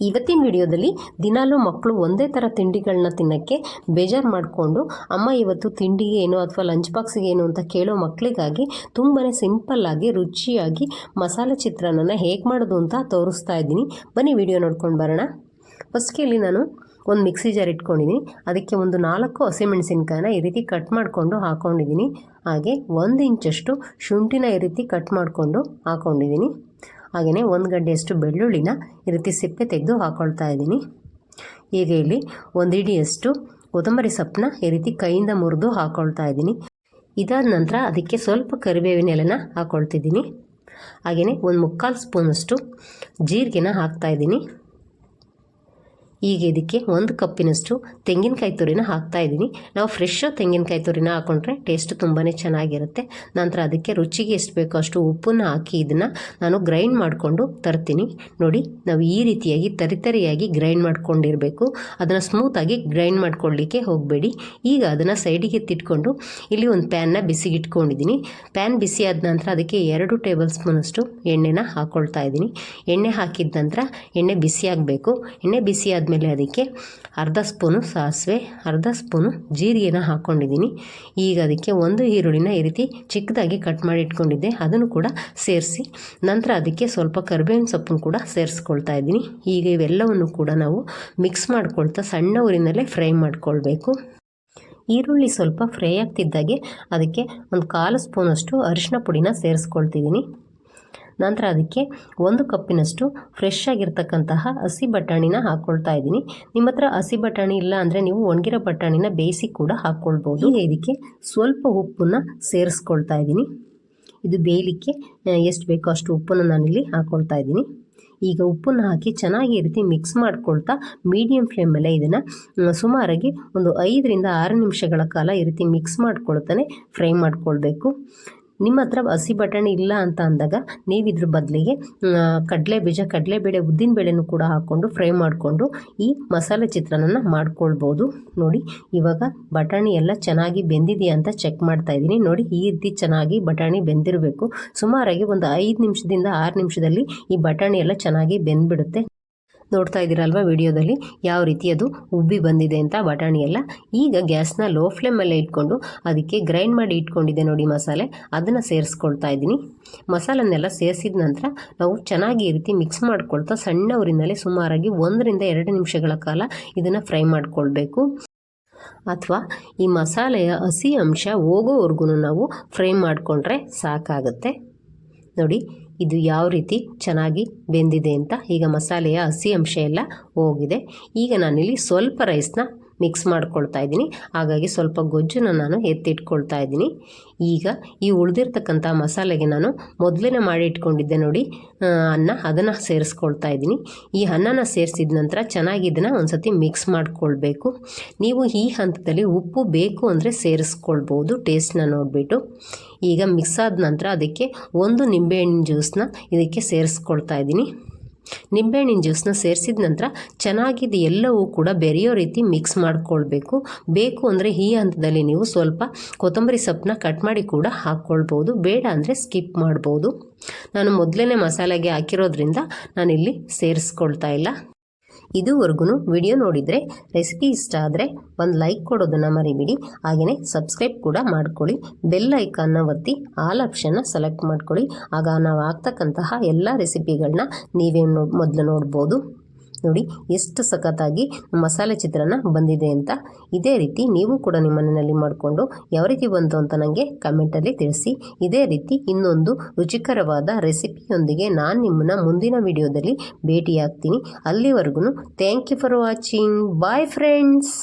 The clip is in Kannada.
ಇವತ್ತಿನ ವಿಡಿಯೋದಲ್ಲಿ ದಿನಾಲೂ ಮಕ್ಕಳು ಒಂದೇ ಥರ ತಿಂಡಿಗಳನ್ನ ತಿನ್ನೋಕ್ಕೆ ಬೇಜಾರು ಮಾಡಿಕೊಂಡು, ಅಮ್ಮ, ಇವತ್ತು ತಿಂಡಿಗೆ ಏನು ಅಥವಾ ಲಂಚ್ ಬಾಕ್ಸಿಗೆ ಏನು ಅಂತ ಕೇಳೋ ಮಕ್ಕಳಿಗಾಗಿ ತುಂಬಾ ಸಿಂಪಲ್ಲಾಗಿ ರುಚಿಯಾಗಿ ಮಸಾಲೆ ಚಿತ್ರಾನ್ನ ಹೇಗೆ ಮಾಡೋದು ಅಂತ ತೋರಿಸ್ತಾ ಇದ್ದೀನಿ. ಬನ್ನಿ ವಿಡಿಯೋ ನೋಡ್ಕೊಂಡು ಬರೋಣ. ಫಸ್ಟ್ಗೆ ಇಲ್ಲಿ ನಾನು ಒಂದು ಮಿಕ್ಸಿ ಜಾರ್ ಇಟ್ಕೊಂಡಿದ್ದೀನಿ ಅದಕ್ಕೆ ಒಂದು ನಾಲ್ಕು ಹಸಿಮೆಣಸಿನ್ಕಾಯಿನ ಈ ರೀತಿ ಕಟ್ ಮಾಡಿಕೊಂಡು ಹಾಕ್ಕೊಂಡಿದ್ದೀನಿ ಹಾಗೆ ಒಂದು ಇಂಚಷ್ಟು ಶುಂಠಿನ ಈ ರೀತಿ ಕಟ್ ಮಾಡಿಕೊಂಡು ಹಾಕ್ಕೊಂಡಿದ್ದೀನಿ ಹಾಗೆಯೇ ಒಂದು ಗಂಟೆಯಷ್ಟು ಬೆಳ್ಳುಳ್ಳಿನ ಈ ರೀತಿ ಸಿಪ್ಪೆ ತೆಗೆದು ಹಾಕ್ಕೊಳ್ತಾ ಇದ್ದೀನಿ. ಈಗ ಇಲ್ಲಿ ಒಂದು ಇಡಿಯಷ್ಟು ಕೊತ್ತಂಬರಿ ಸೊಪ್ಪನ್ನ ಈ ರೀತಿ ಕೈಯಿಂದ ಮುರಿದು ಹಾಕ್ಕೊಳ್ತಾ ಇದ್ದೀನಿ. ಇದಾದ ನಂತರ ಅದಕ್ಕೆ ಸ್ವಲ್ಪ ಕರಿಬೇವಿನ ಎಲೆನ ಹಾಕ್ಕೊಳ್ತಿದ್ದೀನಿ ಹಾಗೆಯೇ ಒಂದು ಮುಕ್ಕಾಲು ಸ್ಪೂನಷ್ಟು ಜೀರಿಗೆನ ಹಾಕ್ತಾಯಿದ್ದೀನಿ ಈಗ ಇದಕ್ಕೆ ಒಂದು ಕಪ್ಪಿನಷ್ಟು ತೆಂಗಿನಕಾಯಿ ತುರಿನ ಹಾಕ್ತಾ ಇದ್ದೀನಿ. ನಾವು ಫ್ರೆಶ್ ತೆಂಗಿನಕಾಯಿ ತುರಿನ ಹಾಕೊಂಡ್ರೆ ಟೇಸ್ಟ್ ತುಂಬಾ ಚೆನ್ನಾಗಿರುತ್ತೆ. ನಂತರ ಅದಕ್ಕೆ ರುಚಿಗೆ ಎಷ್ಟು ಬೇಕೋ ಅಷ್ಟು ಉಪ್ಪನ್ನು ಹಾಕಿ ಇದನ್ನು ನಾನು ಗ್ರೈಂಡ್ ಮಾಡಿಕೊಂಡು ತರ್ತೀನಿ. ನೋಡಿ, ನಾವು ಈ ರೀತಿಯಾಗಿ ತರಿತರಿಯಾಗಿ ಗ್ರೈಂಡ್ ಮಾಡ್ಕೊಂಡಿರಬೇಕು. ಅದನ್ನು ಸ್ಮೂತಾಗಿ ಗ್ರೈಂಡ್ ಮಾಡ್ಕೊಳ್ಳಿಕ್ಕೆ ಹೋಗಬೇಡಿ. ಈಗ ಅದನ್ನು ಸೈಡಿಗೆ ತಿಟ್ಕೊಂಡು ಇಲ್ಲಿ ಒಂದು ಪ್ಯಾನ್ನ ಬಿಸಿಗಿಟ್ಕೊಂಡಿದ್ದೀನಿ. ಪ್ಯಾನ್ ಬಿಸಿ ಆದ ನಂತರ ಅದಕ್ಕೆ ಎರಡು ಟೇಬಲ್ ಸ್ಪೂನಷ್ಟು ಎಣ್ಣೆನ ಹಾಕ್ಕೊಳ್ತಾ ಇದ್ದೀನಿ. ಎಣ್ಣೆ ಹಾಕಿದ ನಂತರ ಎಣ್ಣೆ ಬಿಸಿ ಆಗಬೇಕು. ಎಣ್ಣೆ ಬಿಸಿ ಆದಮೇಲೆ ಅದಕ್ಕೆ ಅರ್ಧ ಸ್ಪೂನು ಸಾಸಿವೆ, ಅರ್ಧ ಸ್ಪೂನು ಜೀರಿಗೆನ ಹಾಕ್ಕೊಂಡಿದ್ದೀನಿ ಈಗ ಅದಕ್ಕೆ ಒಂದು ಈರುಳ್ಳಿನ ಈ ರೀತಿ ಚಿಕ್ಕದಾಗಿ ಕಟ್ ಮಾಡಿ ಇಟ್ಕೊಂಡಿದ್ದೆ. ಅದನ್ನು ಕೂಡ ಸೇರಿಸಿ ನಂತರ ಅದಕ್ಕೆ ಸ್ವಲ್ಪ ಕರಿಬೇವಿನ ಸೊಪ್ಪನ್ನು ಕೂಡ ಸೇರಿಸ್ಕೊಳ್ತಾ ಇದ್ದೀನಿ. ಈಗ ಇವೆಲ್ಲವನ್ನು ಕೂಡ ನಾವು ಮಿಕ್ಸ್ ಮಾಡ್ಕೊಳ್ತಾ ಸಣ್ಣ ಊರಿನಲ್ಲೇ ಫ್ರೈ ಮಾಡ್ಕೊಳ್ಬೇಕು. ಈರುಳ್ಳಿ ಸ್ವಲ್ಪ ಫ್ರೈ ಆಗ್ತಿದ್ದಾಗೆ ಅದಕ್ಕೆ ಒಂದು ಕಾಲು ಸ್ಪೂನಷ್ಟು ಅರಿಶಿನ ಪುಡಿನ ಸೇರಿಸ್ಕೊಳ್ತಿದ್ದೀನಿ. ನಂತರ ಅದಕ್ಕೆ ಒಂದು ಕಪ್ಪಿನಷ್ಟು ಫ್ರೆಶ್ ಆಗಿರ್ತಕ್ಕಂತಹ ಹಸಿ ಬಟಾಣಿನ ಹಾಕ್ಕೊಳ್ತಾ ಇದ್ದೀನಿ. ನಿಮ್ಮ ಹತ್ರ ಹಸಿ ಬಟಾಣಿ ಇಲ್ಲ ಅಂದರೆ ನೀವು ಒಣಗಿರೋ ಬಟಾಣಿನ ಬೇಯಿಸಿ ಕೂಡ ಹಾಕ್ಕೊಳ್ಬೋದು ಇದಕ್ಕೆ ಸ್ವಲ್ಪ ಉಪ್ಪನ್ನು ಸೇರಿಸ್ಕೊಳ್ತಾ ಇದ್ದೀನಿ. ಇದು ಬೇಯಲಿಕ್ಕೆ ಎಷ್ಟು ಬೇಕೋ ಅಷ್ಟು ಉಪ್ಪನ್ನು ನಾನಿಲ್ಲಿ ಹಾಕ್ಕೊಳ್ತಾ ಇದ್ದೀನಿ. ಈಗ ಉಪ್ಪನ್ನು ಹಾಕಿ ಚೆನ್ನಾಗಿ ರೀತಿ ಮಿಕ್ಸ್ ಮಾಡ್ಕೊಳ್ತಾ ಮೀಡಿಯಮ್ ಫ್ಲೇಮಲ್ಲೇ ಇದನ್ನು ಸುಮಾರಾಗಿ ಒಂದು ಐದರಿಂದ ಆರು ನಿಮಿಷಗಳ ಕಾಲ ಈ ರೀತಿ ಮಿಕ್ಸ್ ಮಾಡ್ಕೊಳ್ತಾನೆ ಫ್ರೈ ಮಾಡ್ಕೊಳ್ಬೇಕು. ನಿಮ್ಮ ಹತ್ರ ಹಸಿ ಬಟಾಣಿ ಇಲ್ಲ ಅಂತ ಅಂದಾಗ ನೀವು ಇದ್ರ ಬದಲಿಗೆ ಕಡಲೆ ಬೀಜ, ಕಡಲೆ ಬೇಳೆ, ಉದ್ದಿನ ಬೇಳೆನೂ ಕೂಡ ಹಾಕ್ಕೊಂಡು ಫ್ರೈ ಮಾಡಿಕೊಂಡು ಈ ಮಸಾಲೆ ಚಿತ್ರಾನ್ನ ಮಾಡ್ಕೊಳ್ಬೋದು. ನೋಡಿ, ಇವಾಗ ಬಟಾಣಿ ಎಲ್ಲ ಚೆನ್ನಾಗಿ ಬೆಂದಿದೆಯಾ ಅಂತ ಚೆಕ್ ಮಾಡ್ತಾ ಇದ್ದೀನಿ. ನೋಡಿ, ಈ ರೀತಿ ಚೆನ್ನಾಗಿ ಬಟಾಣಿ ಬೆಂದಿರಬೇಕು. ಸುಮಾರಾಗಿ ಒಂದು ಐದು ನಿಮಿಷದಿಂದ ಆರು ನಿಮಿಷದಲ್ಲಿ ಈ ಬಟಾಣಿ ಎಲ್ಲ ಚೆನ್ನಾಗಿ ಬೆಂದ್ಬಿಡುತ್ತೆ. ನೋಡ್ತಾ ಇದ್ದೀರಲ್ವ ವಿಡಿಯೋದಲ್ಲಿ? ಯಾವ ರೀತಿ ಅದು ಉಬ್ಬಿ ಬಂದಿದೆ ಅಂತ ಬಟಾಣಿ ಎಲ್ಲ? ಈಗ ಗ್ಯಾಸ್ನ ಲೋ ಫ್ಲೇಮಲ್ಲೇ ಇಟ್ಕೊಂಡು ಅದಕ್ಕೆ ಗ್ರೈಂಡ್ ಮಾಡಿ ಇಟ್ಕೊಂಡಿದ್ದೆ ನೋಡಿ ಮಸಾಲೆ. ಅದನ್ನು ಸೇರಿಸ್ಕೊಳ್ತಾ ಇದ್ದೀನಿ. ಮಸಾಲನ್ನೆಲ್ಲ ಸೇರಿಸಿದ ನಂತರ ನಾವು ಚೆನ್ನಾಗಿ ಈ ರೀತಿ ಮಿಕ್ಸ್ ಮಾಡ್ಕೊಳ್ತಾ ಸಣ್ಣ ಊರಿನಲ್ಲೇ ಸುಮಾರಾಗಿ ಒಂದರಿಂದ ಎರಡು ನಿಮಿಷಗಳ ಕಾಲ ಇದನ್ನು ಫ್ರೈ ಮಾಡಿಕೊಳ್ಬೇಕು. ಅಥವಾ ಈ ಮಸಾಲೆಯ ಹಸಿ ಅಂಶ ಹೋಗೋವರೆಗೂ ನಾವು ಫ್ರೈ ಮಾಡಿಕೊಂಡ್ರೆ ಸಾಕಾಗುತ್ತೆ. ನೋಡಿ, ಇದು ಯಾವ ರೀತಿ ಚೆನ್ನಾಗಿ ಬೆಂದಿದೆ ಅಂತ. ಈಗ ಮಸಾಲೆಯ ಹಸಿ ಅಂಶ ಎಲ್ಲ ಹೋಗಿದೆ. ಈಗ ನಾನಿಲ್ಲಿ ಸ್ವಲ್ಪ ರೈಸ್ನ ಮಿಕ್ಸ್ ಮಾಡ್ಕೊಳ್ತಾ ಇದ್ದೀನಿ. ಹಾಗಾಗಿ ಸ್ವಲ್ಪ ಗೊಜ್ಜನ್ನು ನಾನು ಎತ್ತಿಟ್ಕೊಳ್ತಾ ಇದ್ದೀನಿ. ಈಗ ಈ ಉಳಿದಿರ್ತಕ್ಕಂಥ ಮಸಾಲೆಗೆ ನಾನು ಮೊದಲೇ ಮಾಡಿ ಇಟ್ಕೊಂಡಿದ್ದೆ ನೋಡಿ. ಅನ್ನ ಅದನ್ನು ಸೇರಿಸ್ಕೊಳ್ತಾ ಇದ್ದೀನಿ. ಈ ಅನ್ನನ ಸೇರಿಸಿದ ನಂತರ ಚೆನ್ನಾಗಿ ಇದನ್ನು ಒಂದು ಸತಿ ಮಿಕ್ಸ್ ಮಾಡ್ಕೊಳ್ಬೇಕು. ನೀವು ಈ ಹಂತದಲ್ಲಿ ಉಪ್ಪು ಬೇಕು ಅಂದರೆ ಸೇರಿಸ್ಕೊಳ್ಬೋದು ಟೇಸ್ಟ್ನ ನೋಡಿಬಿಟ್ಟು. ಈಗ ಮಿಕ್ಸ್ ಆದ ನಂತರ ಅದಕ್ಕೆ ಒಂದು ನಿಂಬೆಹಣ್ಣಿನ ಜ್ಯೂಸನ್ನ ಇದಕ್ಕೆ ಸೇರಿಸ್ಕೊಳ್ತಾ ಇದ್ದೀನಿ. ನಿಂಬೆಹಣ್ಣಿನ ಜ್ಯೂಸನ್ನ ಸೇರಿಸಿದ ನಂತರ ಚೆನ್ನಾಗಿದ್ದು ಎಲ್ಲವೂ ಕೂಡ ಬೆರೆಯೋ ರೀತಿ ಮಿಕ್ಸ್ ಮಾಡ್ಕೊಳ್ಬೇಕು. ಬೇಕು ಅಂದರೆ ಈ ಹಂತದಲ್ಲಿ ನೀವು ಸ್ವಲ್ಪ ಕೊತ್ತಂಬರಿ ಸೊಪ್ಪನ್ನ ಕಟ್ ಮಾಡಿ ಕೂಡ ಹಾಕ್ಕೊಳ್ಬೋದು. ಬೇಡ ಅಂದರೆ ಸ್ಕಿಪ್ ಮಾಡ್ಬೋದು. ನಾನು ಮೊದಲೇ ಮಸಾಲೆಗೆ ಹಾಕಿರೋದ್ರಿಂದ ನಾನಿಲ್ಲಿ ಸೇರಿಸ್ಕೊಳ್ತಾ ಇಲ್ಲ. ಇದುವರೆಗೂ ವಿಡಿಯೋ ನೋಡಿದರೆ ರೆಸಿಪಿ ಇಷ್ಟ ಆದರೆ ಒಂದು ಲೈಕ್ ಕೊಡೋದನ್ನು ಮರಿಬಿಡಿ. ಹಾಗೆಯೇ ಸಬ್ಸ್ಕ್ರೈಬ್ ಕೂಡ ಮಾಡ್ಕೊಳ್ಳಿ. ಬೆಲ್ ಐಕಾನ್ನ ಒತ್ತಿ ಆಲ್ ಆಪ್ಷನ್ನ ಸೆಲೆಕ್ಟ್ ಮಾಡ್ಕೊಳ್ಳಿ. ಆಗ ನಾವು ಆಗ್ತಕ್ಕಂತಹ ಎಲ್ಲ ರೆಸಿಪಿಗಳನ್ನ ನೀವೇ ಮೊದಲು ನೋಡ್ಬೋದು. ನೋಡಿ ಎಷ್ಟು ಸಖತ್ತಾಗಿ ಮಸಾಲೆ ಚಿತ್ರಾನ್ನ ಬಂದಿದೆ ಅಂತ. ಇದೇ ರೀತಿ ನೀವು ಕೂಡ ನಿಮ್ಮ ಮನೆಯಲ್ಲಿ ಮಾಡಿಕೊಂಡು ಯಾವ ರೀತಿ ಬಂತು ಅಂತ ನನಗೆ ಕಮೆಂಟಲ್ಲಿ ತಿಳಿಸಿ. ಇದೇ ರೀತಿ ಇನ್ನೊಂದು ರುಚಿಕರವಾದ ರೆಸಿಪಿಯೊಂದಿಗೆ ನಾನು ನಿಮ್ಮನ್ನು ಮುಂದಿನ ವಿಡಿಯೋದಲ್ಲಿ ಭೇಟಿಯಾಗ್ತೀನಿ. ಅಲ್ಲಿವರೆಗೂ thank you for watching bye friends